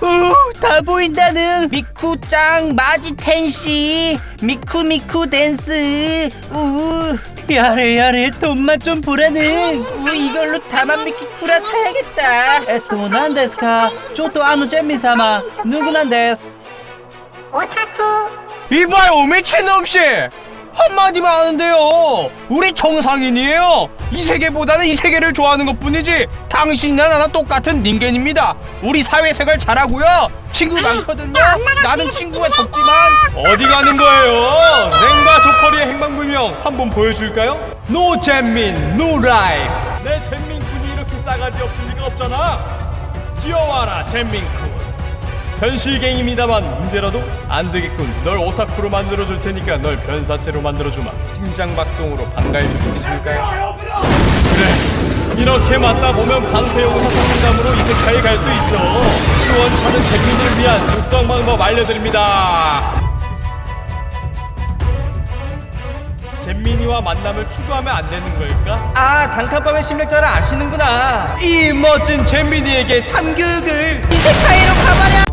우다 보인다는 미쿠짱 마지 텐시 미쿠 미쿠 댄스. 우 야래 야래 돈만 좀 보라는. 우 이걸로 다만 미키 쿠라 사야겠다. 에토난 데스카. 쪼또 아노 잼미사마. 누구난 데스. 오타쿠. 이봐요 미친놈씨 한마디만 하는데요. 우리 정상인이에요. 이 세계보다는 이 세계를 좋아하는 것뿐이지 당신이나 나나 똑같은 닌겐입니다. 우리 사회생활 잘하고요. 친구 많거든요. 나는 친구가 적지만 어디 가는 거예요? 냉과 조커리의 행방불명 한번 보여줄까요? 노 잼민 노 라이프 내 잼민쿤이 이렇게 싸가지 없을 리가 없잖아. 귀여워라 잼민쿤 현실갱입니다만 문제라도 안 되겠군. 널 오타쿠로 만들어 줄 테니까 널 변사체로 만들어 주마. 팀장 박동으로 반가이 좀 해줄까요? 그래. 이렇게 맞다 보면 방패용사 성담으로 이세카에 갈 수 있어. 시원찮은 재민을 위한 육성 방법 알려드립니다. 잼민이와 만남을 추구하면 안 되는 걸까? 아 단칸방의 심리학자를 아시는구나 이 멋진 잼민이에게 참교육을 이세카이로 가버려